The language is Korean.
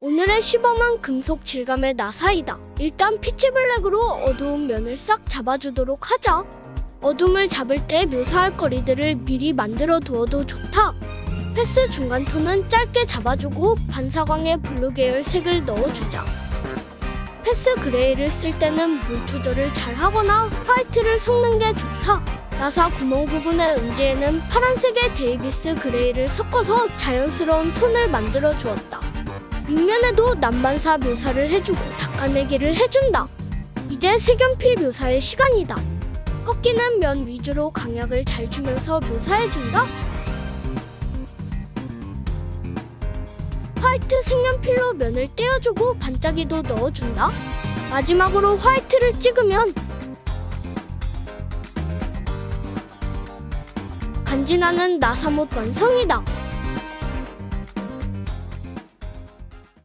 오늘의 시범은 금속 질감의 나사이다. 일단 피치 블랙으로 어두운 면을 싹 잡아주도록 하자. 어둠을 잡을 때 묘사할 거리들을 미리 만들어 두어도 좋다. 패스 중간 톤은 짧게 잡아주고 반사광의 블루 계열 색을 넣어주자. 패스 그레이를 쓸 때는 물 조절을 잘 하거나 화이트를 섞는 게 좋다. 나사 구멍 부분의 음지에는 파란색의 데이비스 그레이를 섞어서 자연스러운 톤을 만들어 주었다. 윗면에도 난반사 묘사를 해주고 닦아내기를 해준다. 이제 색연필 묘사의 시간이다. 꺾이는 면 위주로 강약을 잘 주면서 묘사해준다. 화이트 색연필로 면을 떼어주고 반짝이도 넣어준다. 마지막으로 화이트를 찍으면 간지나는 나사못 완성이다.